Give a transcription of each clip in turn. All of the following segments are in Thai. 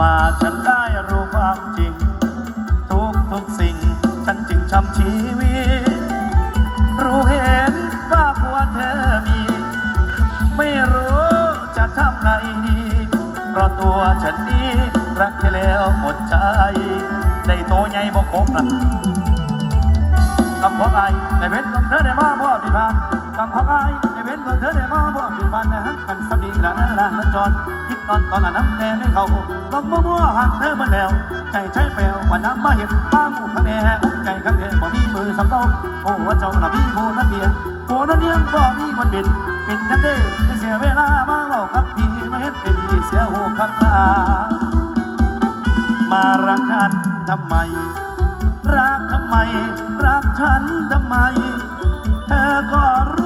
มาฉันได้รู้ความจริง ทุกทุกสิ่งฉันจึงช้ำชีวิต รู้เห็นว่าผัวเธอมี ไม่รู้จะทำไงดีเพราะตัวฉันนี้รักแค่แล้วหมดใจได้โตใหญ่บ่ครบนะกำของอายในเว้นของเธอได้มาบ่ผิดพลาดกำของอายในเว้นของเธอได้มา บ่ผิดพลาดนะฮะกันสดีละนะละนะจอนคิดตอนตอนนั้นน้ำแดงให้เขาต้องมัวมัวหักเธอมาแล้ว ใจใช้แปลววันน้ำมาเห็นป้าหมูข้าแน่อุ้ใจข้างแน่บ่มีมือสำเต้าโอ้ว่าเจ้าน่ะมีโบนัสเดียโบนัสเดียบ่มีคนบินเป็นจังเด้ไม่เสียเวลามาเล่ากับพี่มาเฮ็ดเป็นเสียหูคักตามารักกันทำไม รักทำไม รักฉันทำไม เธอก็รู้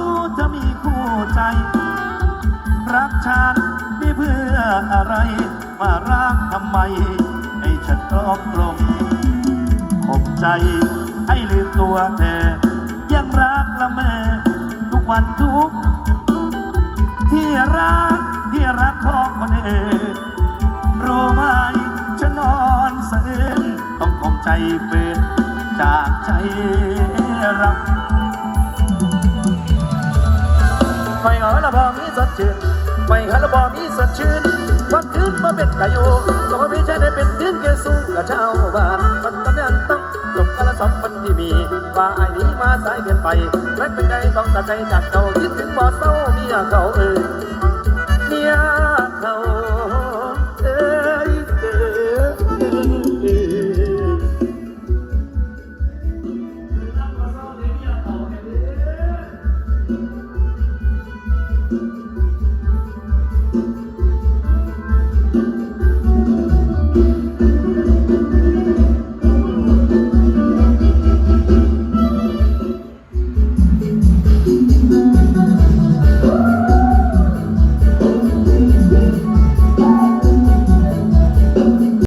ฉันนี่เพื่ออะไร มารักทำไม ให้ฉันตรอมตรงข่มใจให้ลืมตัวเธอ ยังรักละเมอทุกวันทุก ที่รักที่รักของคนอื่นรู้ไหมฉันนอนเสื่นต้องคงใจเป็นจากใจรัก ไม่เอาละพอมีสดชื่น ไม่เอาละพอมีสดชื่นวันคืนมาเป็นกายุก็ไม่ใช่ได้เป็นทิ้นเกสูกับชาวบ้านมันตอนนั้นต้องจบกันละสองคนที่มีว่าไอ้นี้มาสายเกินไปและเป็นไงต้องตัดใจจากเขาคิดถึงบ่อเศร้าเมียเขาเอ่ยเมียเขาเอ้ยเอ้ย